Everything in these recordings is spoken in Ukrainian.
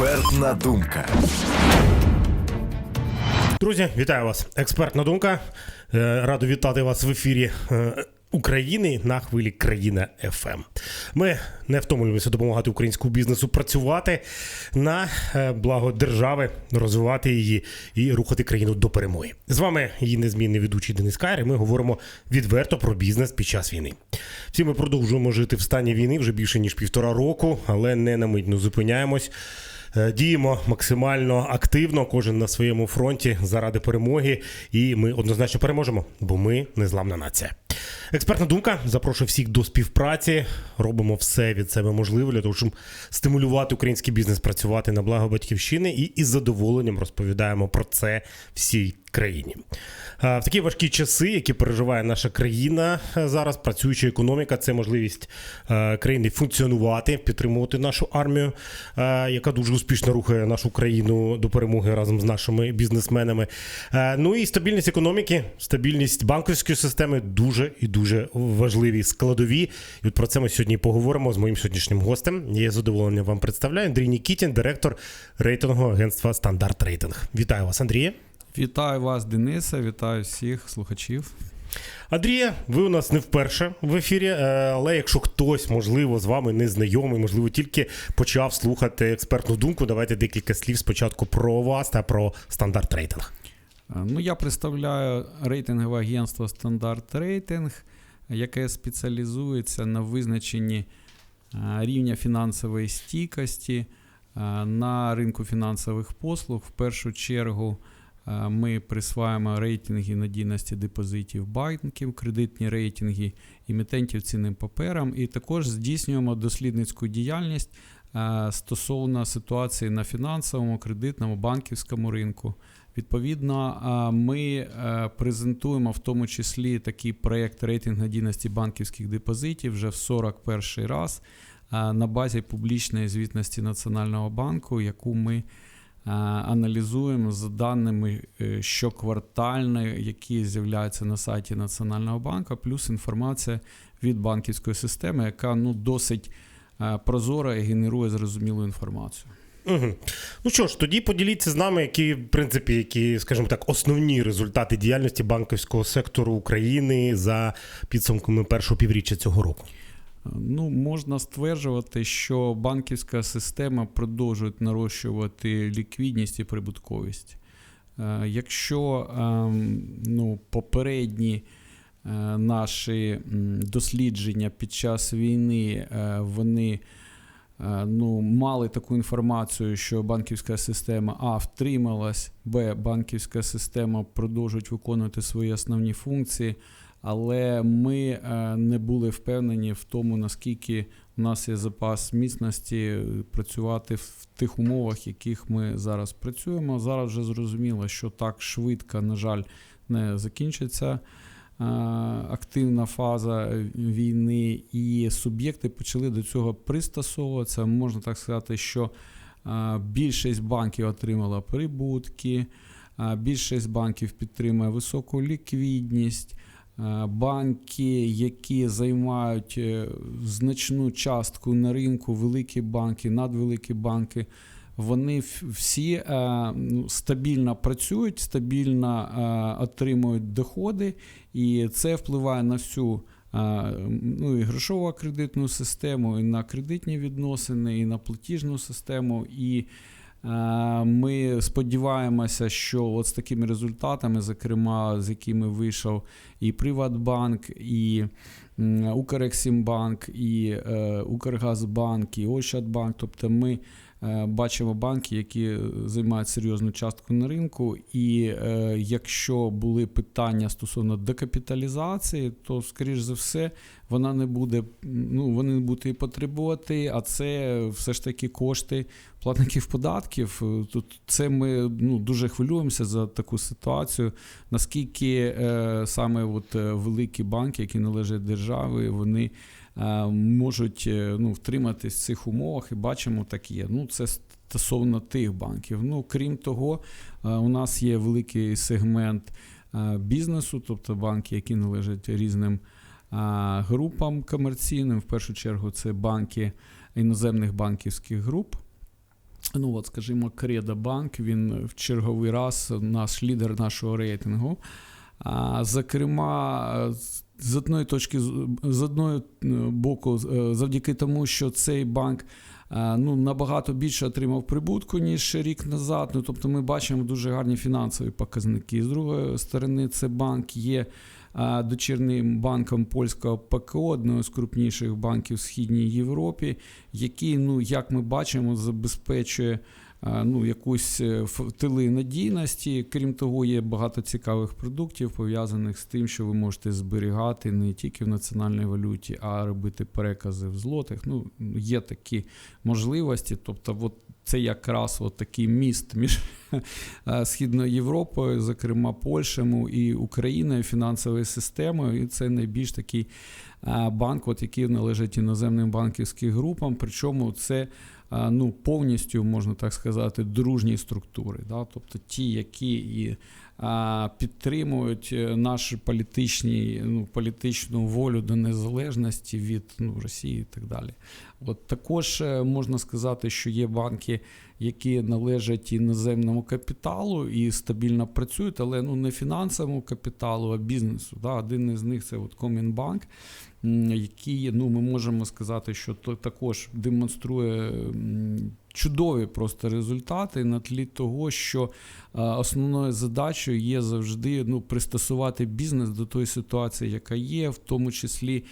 Експертна думка. Друзі, вітаю вас! Експертна думка. Е, Радо вітати вас в ефірі е, України на хвилі країна ФМ. Ми не втомлюємося допомагати українському бізнесу працювати на е, благо держави, розвивати її і рухати країну до перемоги. З вами її незмінний ведучий Денис Кайр. і Ми говоримо відверто про бізнес під час війни. Всі ми продовжуємо жити в стані війни вже більше ніж півтора року, але не на мить не зупиняємось. Е, Діємо максимально активно, кожен на своєму фронті заради перемоги, і ми однозначно переможемо, бо ми незламна нація. Експертна думка запрошую всіх до співпраці. Робимо все від себе можливе для того, щоб стимулювати український бізнес працювати на благо батьківщини, і із задоволенням розповідаємо про це всій країні. В такі важкі часи, які переживає наша країна е, зараз, працююча економіка, це можливість е, країни функціонувати, підтримувати нашу армію, е, яка дуже успішно рухає нашу країну до перемоги разом з нашими бізнесменами. Ну і стабільність економіки, стабільність банківської системи дуже і дуже важливі складові. І от про це ми сьогодні поговоримо з моїм сьогоднішнім гостем. Я з задоволенням вам представляю Андрій Нікітін, директор рейтингового агентства Стандарт Рейтинг. Вітаю вас, Андріє. Вітаю вас, Дениса, вітаю всіх слухачів. Андрія, ви у нас не вперше в ефірі, е, але якщо хтось, можливо, з вами не знайомий, можливо, тільки почав слухати експертну думку, давайте декілька слів спочатку про вас та про стандарт рейтинг. Е, Ну, я представляю рейтингове агентство Стандарт Рейтинг, яке спеціалізується на визначенні е, рівня фінансової стійкості на ринку фінансових послуг. В першу чергу ми присваємо рейтинги надійності депозитів банків, кредитні рейтинги емітентів цінним паперам, і також здійснюємо дослідницьку діяльність е, стосовно ситуації на фінансовому, кредитному, банківському ринку. Відповідно, ми е, презентуємо в тому числі такий проєкт рейтинг надійності банківських депозитів вже в 41 раз на базі публічної звітності Національного банку, яку ми аналізуємо за даними е, щоквартально, які з'являються на сайті Національного банку, плюс інформація від банківської системи, яка ну досить е, прозора і генерує зрозумілу інформацію. Угу. Ну що ж, тоді поділіться з нами, які, в принципі, які, скажімо так, основні результати діяльності банківського сектору України за підсумками першого півріччя цього року. Ну, можна стверджувати, що банківська система продовжує нарощувати ліквідність і прибутковість. Е, Якщо ем, ну, попередні е, наші дослідження під час війни е, вони ну, мали таку інформацію, що банківська система А втрималась, Б, банківська система продовжує виконувати свої основні функції, але ми е, не були впевнені в тому, наскільки у нас є запас міцності е, працювати в тих умовах, яких ми зараз працюємо. Зараз вже зрозуміло, що так швидко, на жаль, не закінчиться е, активна фаза війни, і суб'єкти почали до цього пристосовуватися. Можна так сказати, що більшість банків отримала прибутки, більшість банків підтримує високу ліквідність. Е, Банки, які займають е, значну частку на ринку, великі банки, надвеликі банки, вони всі е, ну, стабільно працюють, стабільно отримують доходи, і це впливає на всю ну, і грошову кредитну систему, і на кредитні відносини, і на платіжну систему. І ми сподіваємося, що от з такими результатами, зокрема, з якими вийшов і Приватбанк, і Укрексімбанк, і е, Укргазбанк, і Ощадбанк. Тобто ми е, бачимо банки, які займають серйозну частку на ринку. І е, якщо були питання стосовно декапіталізації, то, скоріш за все, вона не буде, ну, вони не будуть її потребувати, а це все ж таки кошти платників податків. Е, Тут це ми ну, дуже хвилюємося за таку ситуацію. Наскільки е, саме от, е, великі банки, які належать державі, вони е, можуть е, ну, втриматись в цих умовах, і бачимо, так є. Ну, це стосовно тих банків. Ну, крім того, е, у нас є великий сегмент е, бізнесу, тобто банки, які належать різним е, групам комерційним. В першу чергу, це банки іноземних банківських груп. Ну, от, скажімо, Кредо Банк, він в черговий раз наш лідер нашого рейтингу. Зокрема, з- одної точки з- одної е, боку, е, завдяки тому, що цей банк е, ну, набагато більше отримав прибутку, ніж рік назад. Ну, тобто ми бачимо дуже гарні фінансові показники. З другої сторони, це банк є дочірним банком польського ПКО, одного з крупніших банків в Східній Європі, який, ну, як ми бачимо, забезпечує ну, якусь е, тили надійності. Крім того, є багато цікавих продуктів, пов'язаних з тим, що ви можете зберігати не тільки в національній валюті, а робити перекази в злотих. Ну, є такі можливості. Тобто, от це якраз от такий міст між е, Східною Європою, зокрема Польщею і Україною, фінансовою системою. І це найбільш такий е, банк, от, який належить іноземним банківським групам. Причому це е, ну, повністю, можна так сказати, дружні структури. Да? Тобто ті, які і підтримують е, нашу політичні, ну, політичну волю до незалежності від ну, Росії і так далі. От також е, можна сказати, що є банки, які належать іноземному капіталу і стабільно працюють, але ну, не фінансовому капіталу, а бізнесу. Да? Один із них це от Комінбанк, який ну, ми можемо сказати, що то також демонструє чудові просто результати на тлі того, що е, основною задачею є завжди ну, пристосувати бізнес до тої ситуації, яка є, в тому числі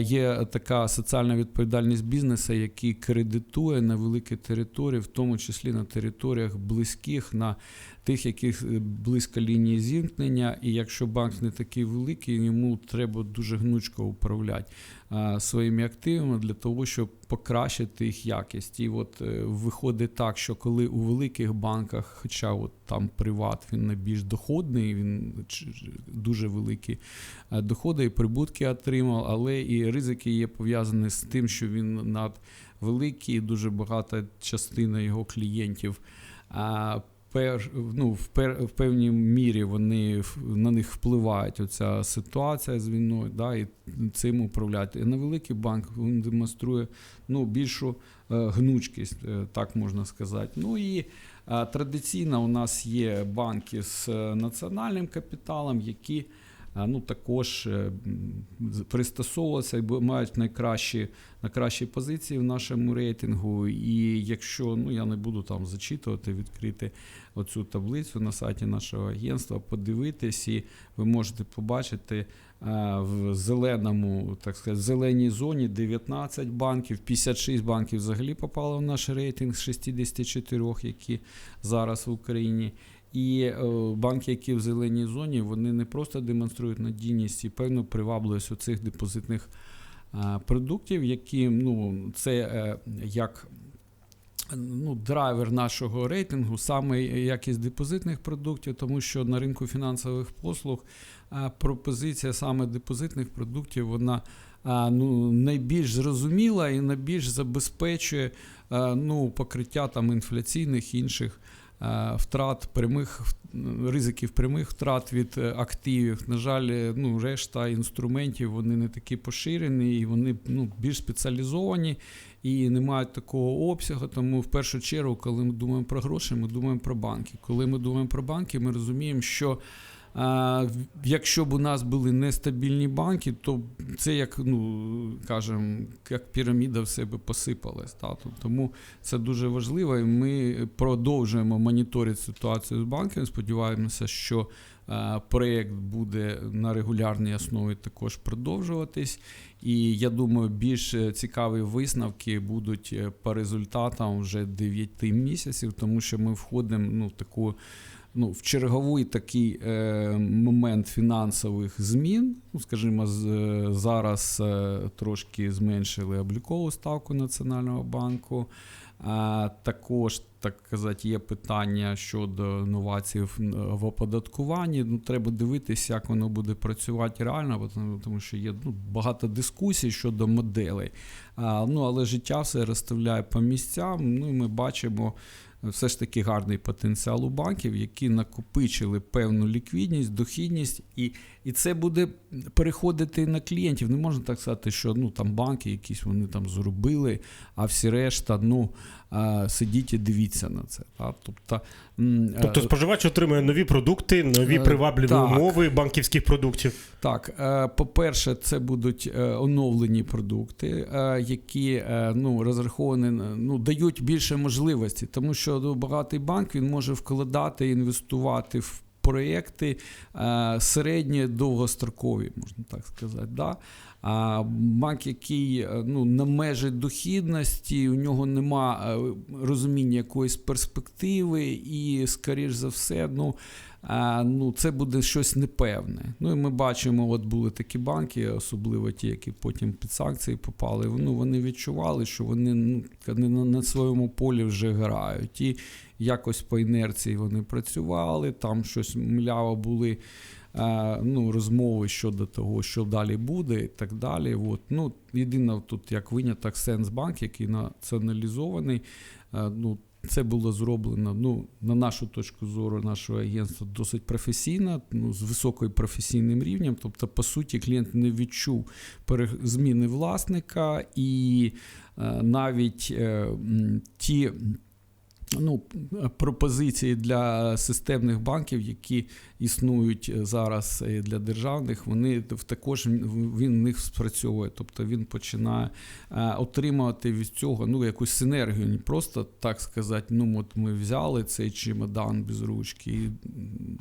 є така соціальна відповідальність бізнесу, який кредитує на великі території, в тому числі на територіях близьких, на тих, яких е, близько лінії зіткнення. І якщо банк не такий великий, йому треба дуже гнучко управляти е, своїми активами для того, щоб покращити їх якість. І от е, виходить так, що коли у великих банках, хоча от там приват він найбільш доходний, він дуже великі е, доходи і прибутки отримав, але і ризики є пов'язані з тим, що він над великий, і дуже багата частина його клієнтів. Пер, ну, в, пер, в певній мірі вони на них впливають оця ситуація з війною, да, і цим управляють. І на великий банк він демонструє ну, більшу е, гнучкість, е, так можна сказати. Ну і е, традиційно у нас є банки з е, національним капіталом, які ну, також е, пристосовувалися і мають найкращі, найкращі позиції в нашому рейтингу. І якщо ну, я не буду там зачитувати, відкрити оцю таблицю на сайті нашого агентства, подивитись, і ви можете побачити е, в зеленому, так сказати, зеленій зоні 19 банків, 56 банків взагалі попало в наш рейтинг з 64, які зараз в Україні. І е, банки, які в зеленій зоні, вони не просто демонструють надійність і певну привабливість у цих депозитних е, продуктів, які ну, це е, як ну, драйвер нашого рейтингу, саме якість депозитних продуктів, тому що на ринку фінансових послуг пропозиція саме депозитних продуктів, вона ну, найбільш зрозуміла і найбільш забезпечує ну, покриття там, інфляційних інших втрат, прямих ризиків прямих втрат від е, активів. На жаль, е, ну, решта інструментів вони не такі поширені і вони ну, більш спеціалізовані і не мають такого обсягу. Тому в першу чергу, коли ми думаємо про гроші, ми думаємо про банки. Коли ми думаємо про банки, ми розуміємо, що якщо б у нас були нестабільні банки, то це як, ну кажемо, як піраміда в себе посипалась. Та? Тому це дуже важливо, і ми продовжуємо моніторити ситуацію з банками. Сподіваємося, що е, проєкт буде на регулярній основі також продовжуватись. І я думаю, більш цікаві висновки будуть е, по результатам вже 9 місяців, тому що ми входимо ну, в таку. Ну, в черговий такий е, момент фінансових змін, ну, скажімо, з, е, зараз е, трошки зменшили облікову ставку Національного банку. А, також, так казати, є питання щодо новацій в, оподаткуванні. Ну, треба дивитися, як воно буде працювати реально, тому- що є ну, багато дискусій щодо моделей. А, ну, але життя все розставляє по місцям. Ну, і ми бачимо все ж таки гарний потенціал у банків, які накопичили певну ліквідність, дохідність, і, і це буде переходити на клієнтів. Не можна так сказати, що ну там банки якісь вони там зробили, а всі решта, ну сидіть і дивіться на це. Тобто, е, Тобто споживач отримує нові продукти, нові Е, привабливі так. умови банківських продуктів. Так, е, по-перше, це будуть оновлені продукти, які ну, розраховані, ну, дають більше можливостей, тому що ну, багатий банк він може вкладати, інвестувати в проєкти середні довгострокові, можна так сказати. Да? А банк, який е, ну, на межі дохідності, у нього нема е, розуміння якоїсь перспективи, і, скоріш за все, ну, а, ну, це буде щось непевне. Ну і ми бачимо, от були такі банки, особливо ті, які потім під санкції попали. Ну, вони відчували, що вони ну, на своєму полі вже грають. І якось по інерції вони працювали, там щось мляво були. а, Ну, розмови щодо того, що далі буде, і так далі. От. Ну, єдине тут як виняток Сенсбанк, який націоналізований. а, Ну, це було зроблено, ну, на нашу точку зору, нашого агентства досить професійно, ну, з високою професійним рівнем. Тобто, по суті, клієнт не відчув зміни власника, і е, навіть е, ті. Ну, пропозиції для системних банків, які існують зараз е, для державних, вони також він в них спрацьовує. Тобто він починає е, отримувати від цього ну, якусь синергію, не просто так сказати, ну от ми взяли цей чемодан без ручки і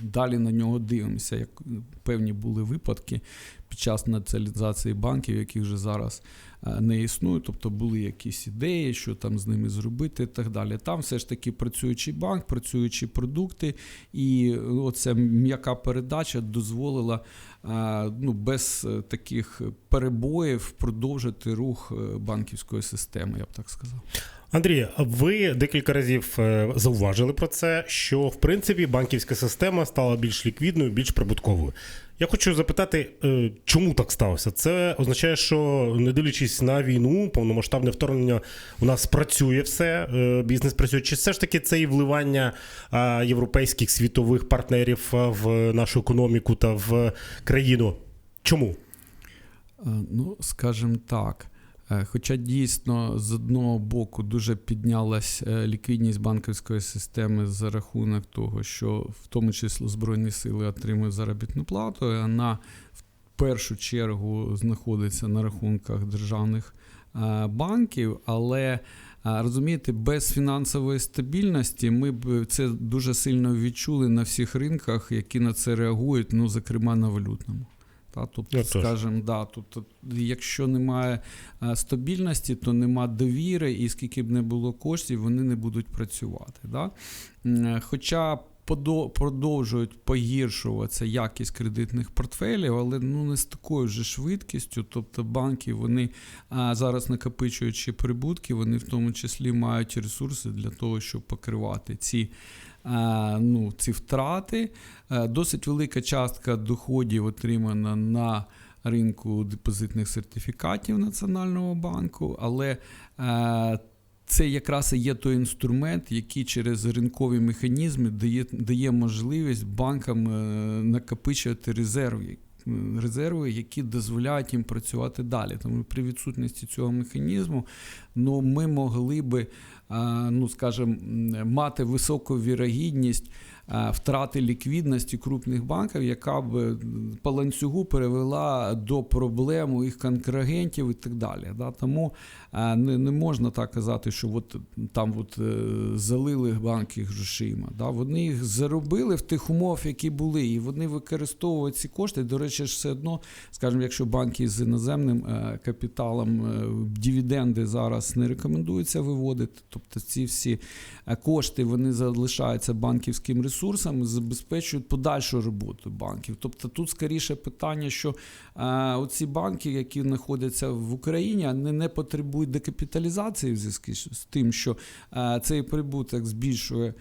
далі на нього дивимося. Як певні були випадки під час націоналізації банків, які вже зараз е, не існують, тобто були якісь ідеї, що там з ними зробити і так далі. Там все ж таки працюючий банк, працюючі продукти, і оця м'яка передача дозволила е, ну, без таких перебоїв продовжити рух е, банківської системи, я б так сказав. Андрій, ви декілька разів е, зауважили про це, що в принципі банківська система стала більш ліквідною, більш прибутковою. Я хочу запитати, е, чому так сталося? Це означає, що не дивлячись на війну, повномасштабне вторгнення, у нас працює все, е, бізнес працює. Чи все ж таки це і вливання європейських світових партнерів в нашу економіку та в країну? Чому? Ну, скажімо так. Е, Хоча дійсно з одного боку дуже піднялась е, ліквідність банківської системи за рахунок того, що в тому числі Збройні сили отримують заробітну плату, і вона в першу чергу знаходиться на рахунках державних е, банків, але розумієте, без фінансової стабільності ми б це дуже сильно відчули на всіх ринках, які на це реагують, ну, зокрема на валютному. Та, тобто, Ну, тож. скажімо, да, тобто, якщо немає е, стабільності, то нема довіри, і скільки б не було коштів, вони не будуть працювати. Да? Е, Хоча продовжують погіршуватися якість кредитних портфелів, але ну не з такою ж швидкістю. Тобто банки вони а, зараз накопичуючи прибутки, вони в тому числі мають ресурси для того, щоб покривати ці. А, Ну, ці втрати. Е, Досить велика частка доходів отримана на ринку депозитних сертифікатів Національного банку, але е, це якраз і є той інструмент, який через ринкові механізми дає, дає можливість банкам е, накопичувати резерви. Резерви, які дозволяють їм працювати далі. Тому при відсутності цього механізму ну, ми могли би, ну, скажімо, мати високу вірогідність втрати ліквідності крупних банків, яка б е, по ланцюгу привела до проблем у їх контрагентів і так далі. Да? Тому не, не можна так казати, що от там от, е, залили банки грошима. Да? Вони їх заробили в тих умовах, які були, і вони використовують ці кошти. До речі, ж все одно, скажімо, якщо банки з іноземним е, капіталом е, дивіденди зараз не рекомендується виводити, тобто ці всі е, кошти вони залишаються банківським ресурсом і забезпечують подальшу роботу банків. Тобто тут скоріше питання, що е, оці банки, які знаходяться в Україні, вони не потребують декапіталізації в зв'язку з тим, що е, цей прибуток збільшує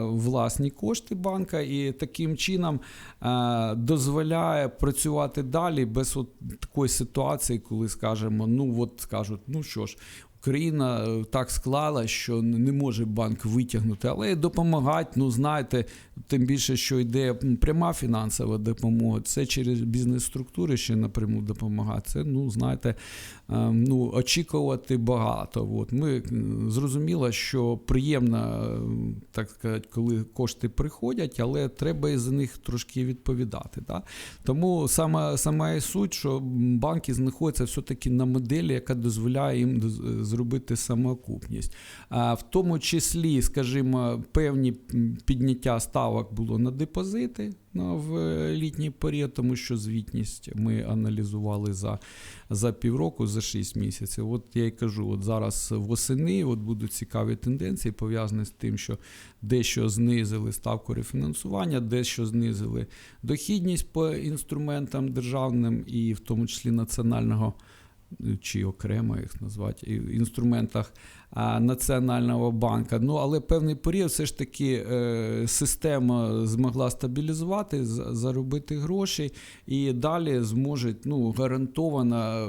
власні кошти банка, і таким чином е, дозволяє працювати далі без от такої ситуації, коли скажемо, ну от скажуть, ну що ж. Україна е, так склала, що не може банк витягнути, але допомагати, ну знаєте, тим більше, що йде пряма фінансова допомога, це через бізнес-структури ще напряму допомагати. Це, ну знаєте, е, ну, очікувати багато. От. Ми зрозуміло, що приємно, е, так сказати, коли кошти приходять, але треба і за них трошки відповідати. Да? Тому саме, сама і суть, що банки знаходяться все-таки на моделі, яка дозволяє їм зробити самоокупність. А в тому числі, скажімо, певні підняття ставок було на депозити в е, літній період, тому що звітність ми аналізували за, за півроку, за 6 місяців. От я й кажу, от зараз восени от будуть цікаві тенденції, пов'язані з тим, що дещо знизили ставку рефінансування, дещо знизили дохідність по інструментам державним і в тому числі національного. Чи окремо їх назвати в інструментах Національного банка. Ну але певний період все ж таки е, система змогла стабілізувати, заробити гроші, і далі зможуть ну, гарантовано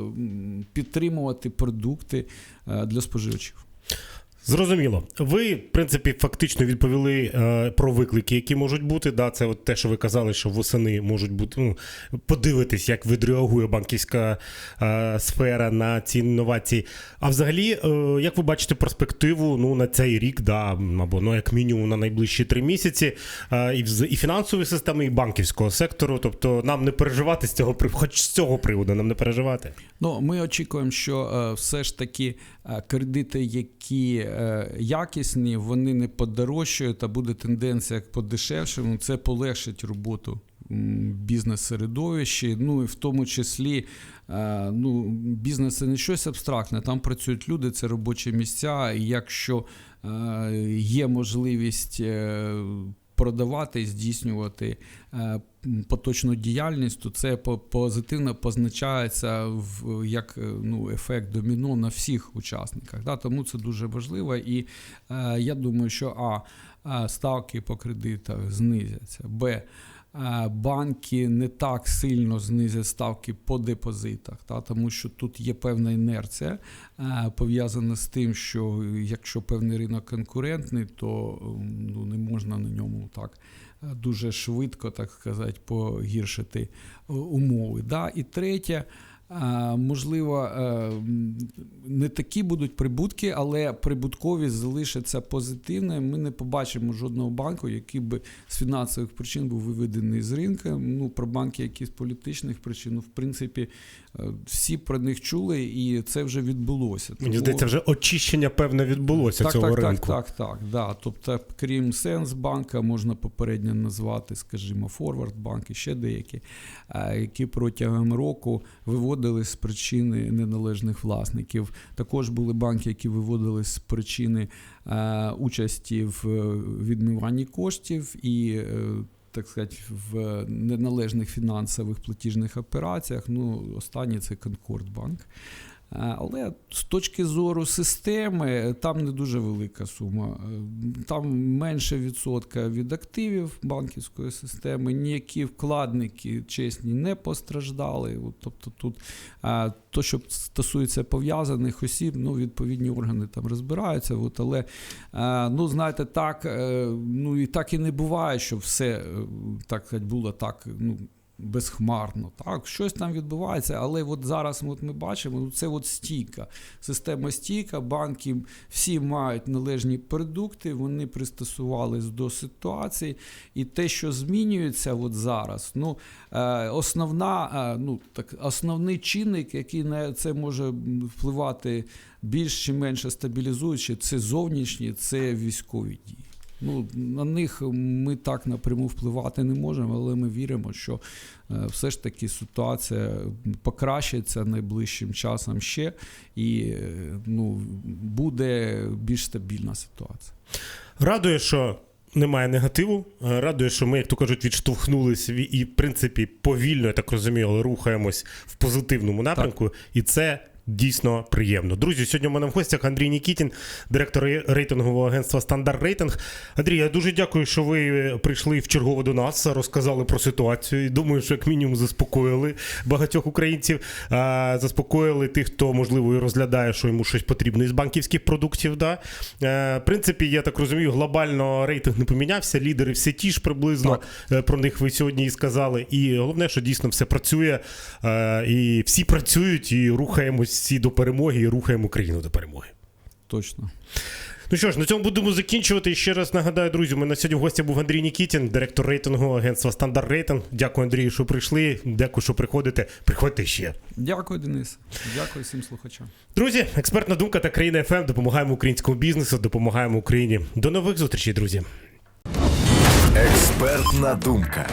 підтримувати продукти е, для споживачів. Зрозуміло. Ви, в принципі, фактично відповіли е, про виклики, які можуть бути. Да, це от те, що ви казали, що восени можуть бути. Ну, подивитись, як відреагує банківська е, сфера на ці інновації. А взагалі, е, як ви бачите перспективу ну, на цей рік, да, або ну, як мінімум на найближчі три місяці, е, і, і фінансової системи, і банківського сектору. Тобто нам не переживати з цього хоч з цього приводу нам не переживати. Ну, ми очікуємо, що е, все ж таки кредити, які е, якісні, вони не подорожчають, а буде тенденція як подешевшому. Це полегшить роботу бізнес-середовищі. Ну і в тому числі е, ну, бізнес це не щось абстрактне. Там працюють люди, це робочі місця. І якщо е, є можливість. Продавати здійснювати е, поточну діяльність, то це позитивно позначається в як е, ну, ефект доміно на всіх учасниках. Да? Тому це дуже важливо. І е, я думаю, що а ставки по кредитах знизяться. Б. е, Банки не так сильно знизять ставки по депозитах, та, тому що тут є певна інерція, е, пов'язана з тим, що якщо певний ринок конкурентний, то ну, не можна на ньому так е, дуже швидко, так сказати, погіршити умови. Да? І третє, можливо, е, не такі будуть прибутки, але прибутковість залишиться позитивною. Ми не побачимо жодного банку, який би з фінансових причин був виведений з ринку. Ну, про банки, які з політичних причин, ну, в принципі, всі про них чули, і це вже відбулося. Мені Тому- здається, вже очищення певне відбулося так, цього так, ринку. Так, так, так. Да. Тобто, крім Сенсбанка, можна попередньо назвати, скажімо, Форвардбанк і ще деякі, е, які протягом року виводили з причини неналежних власників. Також були банки, які виводили з причини е, участі в е, відмиванні коштів і. Е, Так сказати, в неналежних фінансових платіжних операціях. Ну, останній це Конкордбанк. Е, Але з точки зору системи, там не дуже велика сума. Е, Там менше відсотка від активів банківської системи, ніякі вкладники чесні не постраждали. Тобто тут е, то, що стосується пов'язаних осіб, ну, відповідні органи там розбираються. От, але ну, знаєте, так, ну, і так і не буває, що все так було так. Ну, безхмарно. Так, щось там відбувається, але от зараз от ми бачимо, ну, це от стійка. Система стійка, банки всі мають належні продукти, вони пристосувались до ситуації. І те, що змінюється от зараз, ну, е, основна, е, ну, так, основний чинник, який на це може впливати більш чи менше стабілізуючи, це зовнішні, це військові дії. Ну, на них ми так напряму впливати не можемо, але ми віримо, що е, все ж таки ситуація покращиться найближчим часом ще, і е, ну, буде більш стабільна ситуація. Радує, що немає негативу. Е, Радує, що ми, як то кажуть, відштовхнулись ві- і, в принципі, повільно, я так розумію, але рухаємось в позитивному напрямку. І це. Дійсно приємно. Друзі, сьогодні у мене в гостях Андрій Нікітін, директор рейтингового агентства Стандарт Рейтинг. Андрій, я дуже дякую, що ви прийшли в чергово до нас, розказали про ситуацію. І думаю, що як мінімум заспокоїли багатьох українців, заспокоїли тих, хто можливо і розглядає, що йому щось потрібно із банківських продуктів. Да? Е, В принципі, я так розумію, глобально рейтинг не помінявся. Лідери всі ті ж приблизно Е, про них ви сьогодні і сказали. І головне, що дійсно все працює, е, і всі працюють, і рухаємось всі до перемоги і рухаємо Україну до перемоги. Точно. Ну що ж, на цьому будемо закінчувати. І ще раз нагадаю, друзі, у мене сьогодні в гості був Андрій Нікітін, директор рейтингового агентства Стандарт Рейтинг. Дякую, Андрію, що прийшли. Дякую, що приходите. Приходьте ще. Дякую, Денис. Дякую всім слухачам. Друзі, експертна думка та країна ФМ. Допомагаємо українському бізнесу, допомагаємо Україні. До нових зустрічей, друзі. Експертна думка.